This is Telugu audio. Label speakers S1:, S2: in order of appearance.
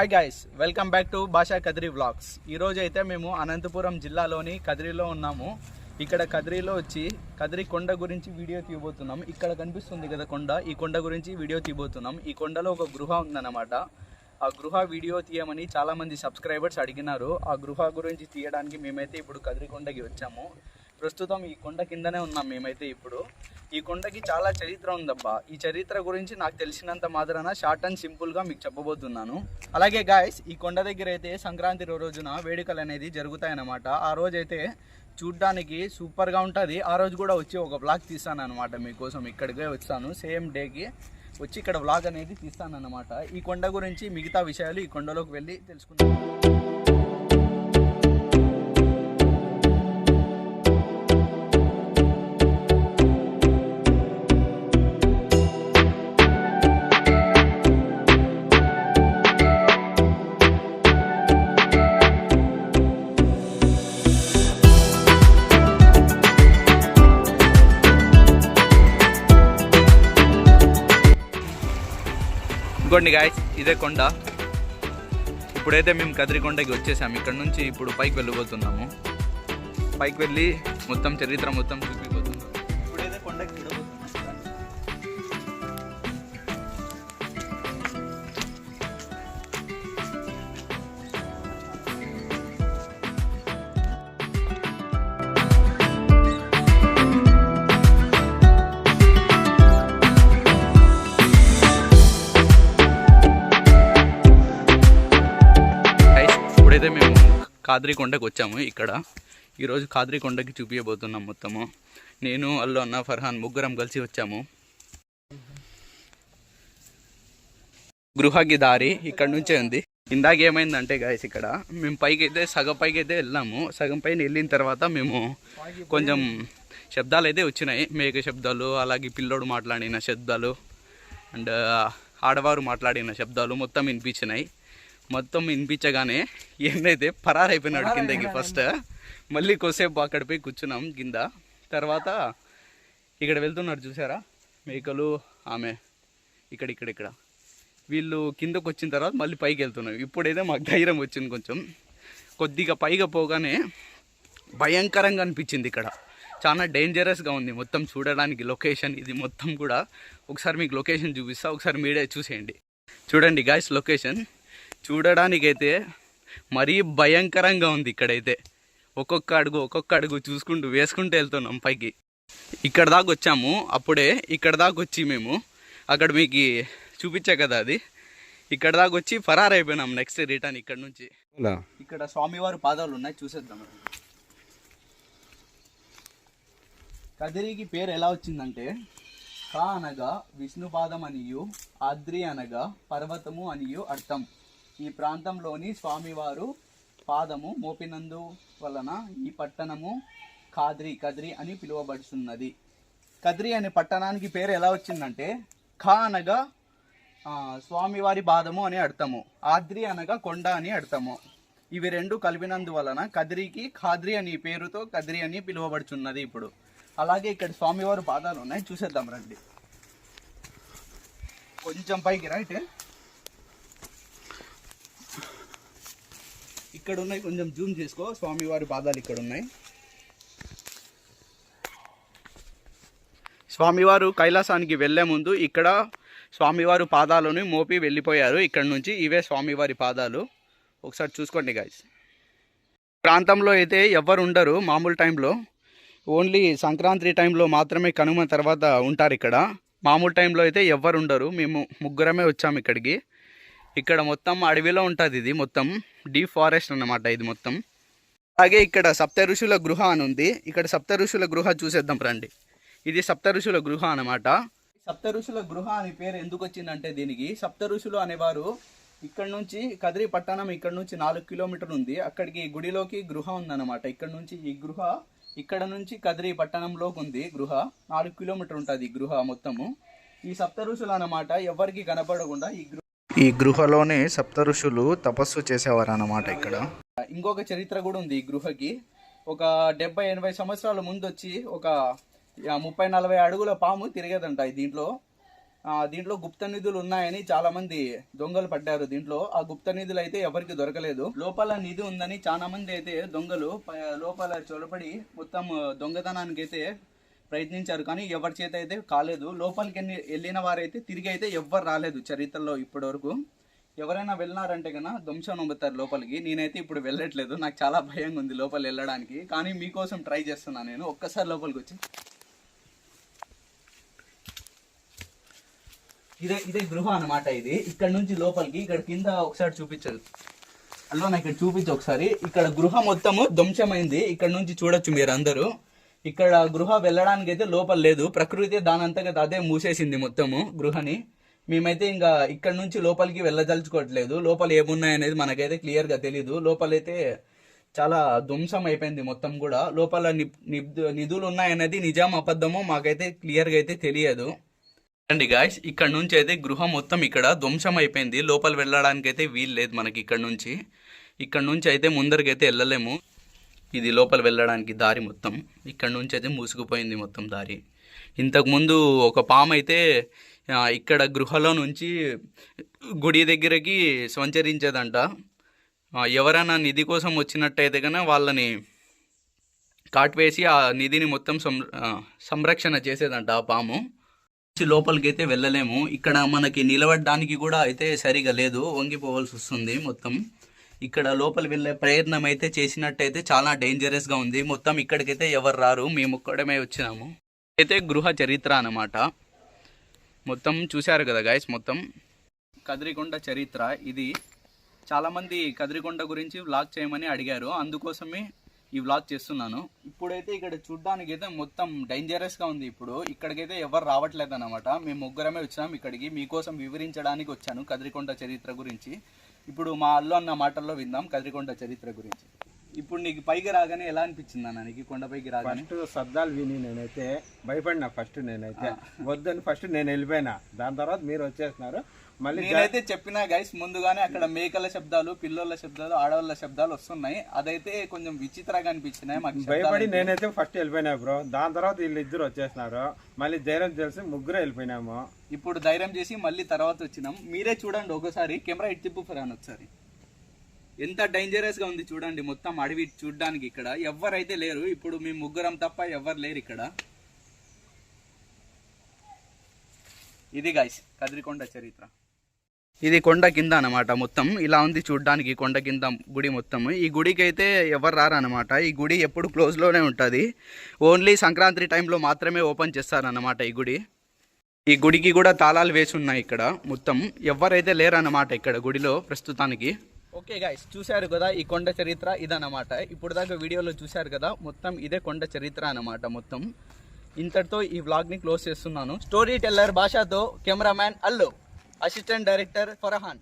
S1: Hi guys welcome back to Bhasha Kadiri vlogs ఈరోజు అయితే మేము అనంతపురం జిల్లాలోని కదిరిలో ఉన్నాము. ఇక్కడ కదిరిలో వచ్చి కదిరి కొండ గురించి వీడియో తీయబోతున్నాం. ఇక్కడ కనిపిస్తుంది కదా కొండ ఈ కొండ గురించి వీడియో తీయబోతున్నాం. ఈ కొండలో ఒక గృహ ఉందన్నమాట. ఆ గృహ వీడియో తీయమని చాలామంది సబ్స్క్రైబర్స్ అడిగినారు. ఆ గృహ గురించి తీయడానికి మేమైతే ఇప్పుడు కదిరి కొండకి వచ్చాము. ప్రస్తుతం ఈ కొండ కిందనే ఉన్నాం మేమైతే ఇప్పుడు. ఈ కొండకి చాలా చరిత్ర ఉందబ్బా. ఈ చరిత్ర గురించి నాకు తెలిసినంత మాత్రాన షార్ట్ అండ్ సింపుల్గా మీకు చెప్పబోతున్నాను. అలాగే గాయస్ ఈ కొండ దగ్గర అయితే సంక్రాంతి రోజున వేడుకలు అనేది జరుగుతాయన్నమాట. ఆ రోజైతే చూడ్డానికి సూపర్గా ఉంటుంది. ఆ రోజు కూడా వచ్చి ఒక బ్లాగ్ తీస్తాను అనమాట మీకోసం. ఇక్కడికే వచ్చాను. సేమ్ డేకి వచ్చి ఇక్కడ వ్లాగ్ అనేది తీస్తాను అనమాట ఈ కొండ గురించి మిగతా విషయాలు ఈ కొండలోకి వెళ్ళి తెలుసుకుంటాను ఇదిగోండి గాయస్ ఇదే కొండ. ఇప్పుడైతే మేము కదిరికొండకి వచ్చేసాము. ఇక్కడ నుంచి ఇప్పుడు పైకి వెళ్ళిపోతున్నాము పైకి వెళ్ళి మొత్తం చరిత్ర మొత్తం ఇప్పుడైతే మేము కాద్రికొండకు వచ్చాము ఇక్కడ. ఈరోజు కాద్రికొండకి చూపించబోతున్నాం మొత్తము. నేను అల్లు అన్న ఫర్హాన్ ముగ్గురం కలిసి వచ్చాము. గృహకి దారి ఇక్కడ నుంచే ఉంది. ఇందాక ఏమైందంటే గాయస్ ఇక్కడ మేము పైకి అయితే సగం పైకి అయితే వెళ్ళాము. సగం పైన వెళ్ళిన తర్వాత మేము కొంచెం శబ్దాలు అయితే వచ్చినాయి. మేక శబ్దాలు అలాగే పిల్లోడు మాట్లాడిన శబ్దాలు అండ్ ఆడవారు మాట్లాడిన శబ్దాలు మొత్తం వినిపించినాయి. మొత్తం వినిపించగానే ఏంటైతే పరారైపోయినాడు కిందకి ఫస్ట్ మళ్ళీ కొద్దిసేపు అక్కడ పోయి కూర్చున్నాం కింద. తర్వాత ఇక్కడ వెళ్తున్నారు చూసారా? మేకలు ఆమె. ఇక్కడ ఇక్కడ ఇక్కడ. వీళ్ళు కిందకు వచ్చిన తర్వాత మళ్ళీ పైకి వెళ్తున్నాం ఇప్పుడైతే మాకు ధైర్యం వచ్చింది కొంచెం. కొద్దిగా పైగా పోగానే భయంకరంగా అనిపించింది ఇక్కడ. చాలా డేంజరస్గా ఉంది మొత్తం చూడడానికి లొకేషన్ ఇది మొత్తం కూడా ఒకసారి మీకు లొకేషన్ చూపిస్తా ఒకసారి మీరే చూసేయండి. చూడండి గాయస్ లొకేషన్ చూడడానికైతే మరీ భయంకరంగా ఉంది ఇక్కడైతే. ఒక్కొక్క అడుగు ఒక్కొక్క అడుగు చూసుకుంటూ వేసుకుంటూ వెళ్తున్నాం పైకి. ఇక్కడ దాకా వచ్చాము అప్పుడే ఇక్కడ దాకా వచ్చి మేము అక్కడ మీకు చూపించా కదా అది. ఇక్కడ దాకా వచ్చి ఫరార్ అయిపోయినాం నెక్స్ట్ రిటర్న్ ఇక్కడ నుంచి. ఇక్కడ స్వామివారి పాదాలు ఉన్నాయి చూసేద్దాం. కదిరికి పేరు ఎలా వచ్చిందంటే కా అనగా విష్ణుపాదం అనియు ఆద్రి అనగా పర్వతము అనియు అర్థం. ఈ ప్రాంతంలోని స్వామివారు పాదము మోపినందు వలన ఈ పట్టణము కాద్రి కద్రి అని పిలువబడుతున్నది కద్రి అనే పట్టణానికి పేరు ఎలా వచ్చిందంటే ఖా అనగా స్వామివారి పాదము అని అర్థము. ఆద్రి అనగా కొండ అని అర్థము. ఇవి రెండు కలిపినందువలన కదిరికి ఖాద్రి అని పేరుతో కదిరి అని పిలువబడుచున్నది ఇప్పుడు. అలాగే ఇక్కడ స్వామివారి పాదాలు ఉన్నాయి. చూసేద్దాం రండి. కొంచెం పైకి రైట్. ఇక్కడ ఉన్నాయి కొంచెం జూమ్ చేసుకో. స్వామివారి పాదాలు ఇక్కడ ఉన్నాయి స్వామివారు కైలాసానికి వెళ్ళే ముందు ఇక్కడ స్వామివారు పాదాలను మోపి వెళ్ళిపోయారు. ఇక్కడ నుంచి ఇవే స్వామివారి పాదాలు. ఒకసారి చూసుకోండి గాయస్ ప్రాంతంలో అయితే ఎవరు ఉండరు మామూలు టైంలో ఓన్లీ సంక్రాంతి టైంలో మాత్రమే కనుమ తర్వాత ఉంటారు ఇక్కడ. మామూలు టైంలో అయితే ఎవరు ఉండరు. మేము ముగ్గురమే వచ్చాము ఇక్కడికి. ఇక్కడ మొత్తం అడవిలో ఉంటుంది ఇది మొత్తం డీప్ ఫారెస్ట్ అన్నమాట ఇది మొత్తం. అలాగే ఇక్కడ సప్త ఋషుల గృహ అని ఉంది. ఇక్కడ సప్త ఋషుల గృహ చూసేద్దాం రండి. ఇది సప్త ఋషుల గృహ అనమాట సప్త ఋషుల గృహ అని పేరు ఎందుకు వచ్చిందంటే దీనికి సప్త ఋషులు అనేవారు ఇక్కడ నుంచి కదిరి పట్టణం ఇక్కడ నుంచి నాలుగు కిలోమీటర్ ఉంది. అక్కడికి గుడిలోకి గృహ ఉందన్నమాట. ఇక్కడ నుంచి ఈ గృహ ఇక్కడ నుంచి కదిరి పట్టణంలోకి ఉంది గృహ. నాలుగు కిలోమీటర్ ఉంటుంది ఈ గృహ మొత్తము. ఈ సప్త ఋషులు అన్నమాట ఎవరికి కనపడకుండా ఈ గృహ
S2: ఈ గృహలోనే సప్త ఋషులు తపస్సు చేసేవారు అన్నమాట ఇక్కడ.
S1: ఇంకొక చరిత్ర కూడా ఉంది ఈ గృహకి. ఒక డెబ్బై ఎనభై సంవత్సరాల ముందు వచ్చి ఒక ముప్పై నలభై అడుగుల పాము తిరిగేదంట దీంట్లో. దీంట్లో గుప్త నిధులు ఉన్నాయని చాలా మంది దొంగలు పడ్డారు దీంట్లో. ఆ గుప్త నిధులు అయితే ఎవరికి దొరకలేదు. లోపల నిధి ఉందని చాలా మంది అయితే దొంగలు లోపల చొరబడి మొత్తం దొంగతనానికి అయితే ప్రయత్నించారు. కానీ ఎవరి చేత అయితే కాలేదు లోపలికి ఎన్ని- వెళ్ళిన వారైతే తిరిగి అయితే ఎవ్వరు రాలేదు చరిత్రలో ఇప్పటి వరకు ఎవరైనా వెళ్ళినారంటే కన్నా ధ్వంసం నమ్ముతారు లోపలికి. నేనైతే ఇప్పుడు వెళ్ళట్లేదు. నాకు చాలా భయంగా ఉంది లోపల వెళ్ళడానికి. కానీ మీకోసం ట్రై చేస్తున్నాను నేను. ఒక్కసారి లోపలికి వచ్చి. ఇదే ఇదే గృహ అన్నమాట ఇది. ఇక్కడ నుంచి లోపలికి ఇక్కడ కింద ఒకసారి చూపించదు అల్లో నాకు ఇక్కడ చూపించు ఒకసారి. ఇక్కడ గృహ మొత్తము ధ్వంసమైంది. ఇక్కడ నుంచి చూడొచ్చు మీరు అందరూ ఇక్కడ గృహ వెళ్ళడానికి అయితే లోపల లేదు. ప్రకృతి దానంతగా అదే మూసేసింది మొత్తము గృహని. మేమైతే ఇంకా ఇక్కడ నుంచి లోపలికి వెళ్ళదలుచుకోవట్లేదు. లోపల ఏమున్నాయనేది మనకైతే క్లియర్గా తెలియదు తెలీదు. లోపలైతే చాలా ధ్వంసం అయిపోయింది మొత్తం కూడా. లోపల నిధులు ఉన్నాయనేది నిజాం అబద్ధమో మాకైతే క్లియర్గా అయితే తెలియదు. అండి గాయస్ ఇక్కడ నుంచి అయితే గృహ మొత్తం ఇక్కడ ధ్వంసం అయిపోయింది. లోపల వెళ్ళడానికి అయితే వీలు లేదు మనకి ఇక్కడ నుంచి. ఇక్కడ నుంచి అయితే ముందరికైతే వెళ్ళలేము. ఇది లోపల వెళ్ళడానికి దారి మొత్తం. ఇక్కడ నుంచి అయితే మూసుకుపోయింది మొత్తం దారి. ఇంతకుముందు ఒక పాము అయితే ఇక్కడ గృహలో నుంచి గుడి దగ్గరికి సంచరించేదంట. ఎవరైనా నిధి కోసం వచ్చినట్టయితే కనుక వాళ్ళని కాట్వేసి ఆ నిధిని మొత్తం సం సంరక్షణ చేసేదంట ఆ పాము. లోపలికి అయితే వెళ్ళలేము. ఇక్కడ మనకి నిలబడడానికి కూడా అయితే సరిగా లేదు. వంగిపోవాల్సి వస్తుంది మొత్తం. ఇక్కడ లోపల వెళ్ళే ప్రయత్నం అయితే చేసినట్టయితే చాలా డేంజరస్గా ఉంది. మొత్తం ఇక్కడికైతే ఎవరు రారు. మేము ఒక్కడమే వచ్చినాము. అయితే గృహ చరిత్ర అన్నమాట. మొత్తం చూశారు కదా గాయస్ మొత్తం. కదిరికొండ చరిత్ర. ఇది చాలామంది కదిరికొండ గురించి వ్లాగ్ చేయమని అడిగారు. అందుకోసమే ఈ వ్లాగ్ చేస్తున్నాను. ఇప్పుడైతే ఇక్కడ చూడ్డానికి అయితే మొత్తం డేంజరస్గా ఉంది ఇప్పుడు. ఇక్కడికైతే ఎవరు రావట్లేదు అనమాట మేము ముగ్గురమే వచ్చినాం ఇక్కడికి. మీకోసం వివరించడానికి వచ్చాను కదిరికొండ చరిత్ర గురించి. ఇప్పుడు మా అల్లు అన్న మాటల్లో విందాం కదిరికొండ చరిత్ర గురించి. ఇప్పుడు నీకు పైకి రాగానే ఎలా అనిపించింది అన్న? నీకు కొండపైకి రాగానే?
S3: ఫస్ట్ శబ్దాలు విని నేనైతే భయపడినా ఫస్ట్ నేనైతే. వద్దని ఫస్ట్ నేను వెళ్ళిపోయినా. దాని తర్వాత మీరు వచ్చేస్తున్నారు. మళ్ళీ
S1: నేనైతే చెప్పిన గైస్ ముందుగానే అక్కడ మేకల శబ్దాలు పిల్లోళ్ళ శబ్దాలు ఆడవాళ్ళ శబ్దాలు వస్తున్నాయి. అదైతే కొంచెం విచిత్రంగా అనిపించినాయి మాకు
S3: భయపడి. నేనైతే ఫస్ట్ వెళ్ళిపోయినా బ్రో దాని తర్వాత వీళ్ళు ఇద్దరు వచ్చేస్తున్నారు మళ్ళీ ధైర్యం తెలిసి ముగ్గురు వెళ్ళిపోయినాము.
S1: ఇప్పుడు ధైర్యం చేసి మళ్ళీ తర్వాత వచ్చినాం. మీరే చూడండి ఒకసారి. కెమెరా ఇటు తిప్పు ఫరాన్ ఒకసారి. ఎంత డేంజరస్గా ఉంది చూడండి. మొత్తం అడవి చూడడానికి ఇక్కడ. ఎవరైతే లేరు ఇప్పుడు మీ ముగ్గురం తప్ప ఎవరు లేరు ఇక్కడ. ఇది గైస్ కదిరికొండ చరిత్ర. ఇది కొండ కింద అన్నమాట మొత్తం. ఇలా ఉంది చూడ్డానికి కొండ కింద గుడి మొత్తం. ఈ గుడికి అయితే ఎవరు రారనమాట ఈ గుడి ఎప్పుడు క్లోజ్లోనే ఉంటుంది. ఓన్లీ సంక్రాంతి టైంలో మాత్రమే ఓపెన్ చేస్తారనమాట ఈ గుడి. ఈ గుడికి కూడా తాళాలు వేసి ఉన్నాయి ఇక్కడ మొత్తం. ఎవరైతే లేరన్నమాట ఇక్కడ గుడిలో ప్రస్తుతానికి. ఓకే గాయస్ చూశారు కదా ఈ కొండ చరిత్ర ఇదన్నమాట. ఇప్పుడు దాకా వీడియోలో చూశారు కదా మొత్తం ఇదే కొండ చరిత్ర అనమాట మొత్తం. ఇంతటితో ఈ వ్లాగ్ని క్లోజ్ చేస్తున్నాను. స్టోరీ టెల్లర్ భాషతో cameraman Allu. Assistant director ఫరహాన్